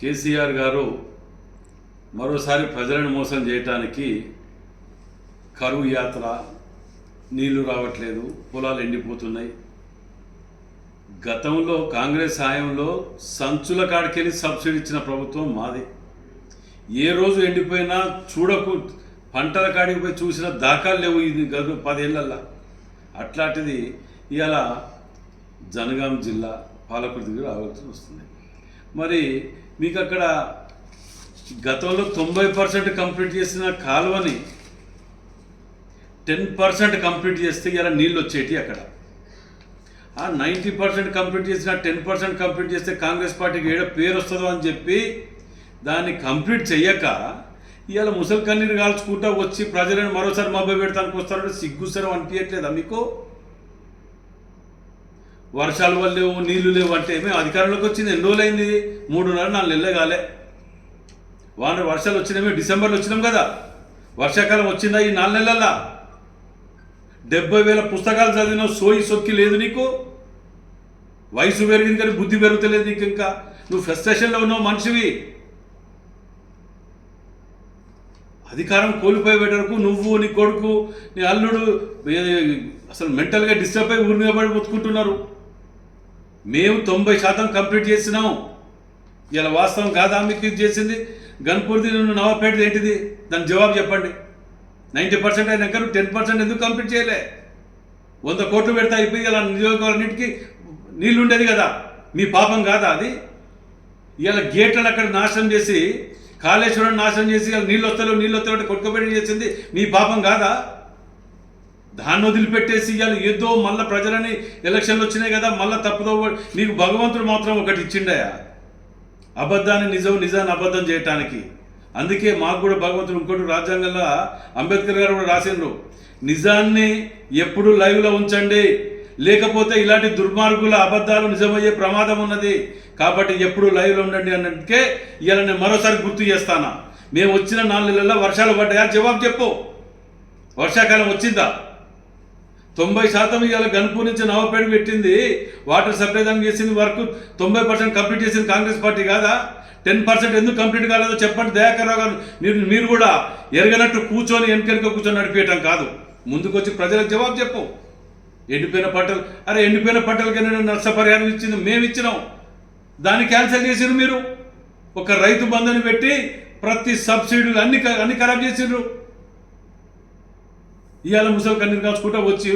కేసీఆర్ గారు మరోసారి ప్రజలను మోసం చేయటానికి కరువు యాత్ర నీళ్ళు రావట్లేదు పొలాలు ఎండిపోతున్నాయి. గతంలో కాంగ్రెస్ హయాంలో సంచుల కాడికెళ్ళి సబ్సిడీ ఇచ్చిన ప్రభుత్వం మాది. ఏ రోజు ఎండిపోయినా చూడకు పంటల కాడికి పోయి చూసిన దాఖలు లేవు ఇది గత పదేళ్ళల్లో అట్లాంటిది ఇవాళ జనగాం జిల్లా పాలకుర్తికి రావాల్సి వస్తుంది. మరి మీకు అక్కడ గతంలో తొంభై పర్సెంట్ కంప్లీట్ చేసిన కాలువని టెన్ పర్సెంట్ కంప్లీట్ చేస్తే ఇలా నీళ్ళు వచ్చేటి అక్కడ. ఆ నైంటీ పర్సెంట్ కంప్లీట్ చేసిన టెన్ పర్సెంట్ కంప్లీట్ చేస్తే కాంగ్రెస్ పార్టీకి ఏడ పేరు వస్తుందో అని చెప్పి దాన్ని కంప్లీట్ చెయ్యక ఇవాళ ముసలి కన్నీరు కాల్చుకుంటా వచ్చి ప్రజలను మరోసారి మభ్య పెడతానికి వస్తారంటే సిగ్గుసరం అనిపించట్లేదా మీకు? వర్షాలు వల్ల లేవు నీళ్ళు లేవు అంటే మేము అధికారంలోకి వచ్చింది. ఎన్ని రోజులైంది? మూడున్నర నాలుగు నెలలే కాలే. వాన వర్షాలు వచ్చినామే డిసెంబర్లో వచ్చినాం కదా. వర్షాకాలం వచ్చిందా ఈ నాలుగు నెలల్లో? డెబ్బై వేల పుస్తకాలు చదివిన సోయి సొక్కి లేదు నీకు? వయసు పెరిగింది కానీ బుద్ధి పెరుగుతలేదు నీకు ఇంకా. నువ్వు ఫ్రస్ట్రేషన్లో ఉన్నావు మనిషివి. అధికారం కోల్పోయే వరకు నువ్వు నీ కొడుకు నీ అల్లుడు అసలు మెంటల్గా డిస్టర్బ్ అయి ఊరి మీద పడి బతుకుంటున్నారు. మేము తొంభై శాతం కంప్లీట్ చేసినాం. ఇలా వాస్తవం కాదా మీకు చేసింది? గన్పూర్ది నువ్వు నవాపేట ఏంటిది? దాని జవాబు చెప్పండి. నైంటీ పర్సెంట్ అయినాక నువ్వు టెన్ పర్సెంట్ ఎందుకు కంప్లీట్ చేయలే? వంద కోట్లు పెడతా అయిపోయి ఇలా నియోజకవర్గాలన్నింటికి నీళ్ళు ఉండేది కదా. మీ పాపం కాదా అది? ఇలా గేట్లను అక్కడ నాశనం చేసి కాళేశ్వరం నాశనం చేసి ఇలా నీళ్ళు వస్తలేవు నీళ్ళు వస్తలేవు కొట్టుకోబెట్టి చేసింది మీ పాపం కాదా? దాన్ని వదిలిపెట్టేసి ఇవాళ ఏదో మళ్ళీ ప్రజలని ఎలక్షన్లు వచ్చినాయి కదా మళ్ళీ తప్పుదో నీకు భగవంతుడు మాత్రం ఒకటి ఇచ్చిండయా? అబద్ధాన్ని నిజం నిజాన్ని అబద్ధం చేయటానికి. అందుకే మాకు కూడా భగవంతుడు ఇంకోటి రాజ్యాంగంలో అంబేద్కర్ గారు కూడా రాసిండ్రు. నిజాన్ని ఎప్పుడు లైవ్లో ఉంచండి. లేకపోతే ఇలాంటి దుర్మార్గుల అబద్ధాలు నిజమయ్యే ప్రమాదం ఉన్నది. కాబట్టి ఎప్పుడు లైవ్లో ఉండండి అన్నట్టుకే ఇలా నేను మరోసారి గుర్తు చేస్తానా. మేము వచ్చిన నాలుగు నెలల్లో వర్షాలు పడ్డాయా? జవాబు చెప్పు. వర్షాకాలం వచ్చిందా? తొంభై శాతం ఇవాళ గన్పూర్ నుంచి నవపేట పెట్టింది. వాటర్ సప్లై దానికి చేసింది వర్క్ తొంభై పర్సెంట్ కంప్లీట్ చేసింది కాంగ్రెస్ పార్టీ కాదా? టెన్ పర్సెంట్ ఎందుకు కంప్లీట్ కాలేదో చెప్పండి. దయాకర్ రావు గారు మీరు మీరు కూడా ఎరగనట్టు కూర్చొని వెనకెనక కూర్చొని నడిపేయటం కాదు. ముందుకు వచ్చి ప్రజలకు జవాబు చెప్పు. ఎండిపోయిన పంటలు అరే ఎండిపోయిన పంటలకి నష్టపరిహారం ఇచ్చింది మేము ఇచ్చినాం. దాన్ని క్యాన్సిల్ చేసిండ్రు మీరు. ఒక రైతు బంధుని పెట్టి ప్రతి సబ్సిడీలు అన్ని అన్ని ఖరాబ్ చేసిండ్రు ఇవాళ ముసలి కన్నీరు కాల్చుకుంటా వచ్చి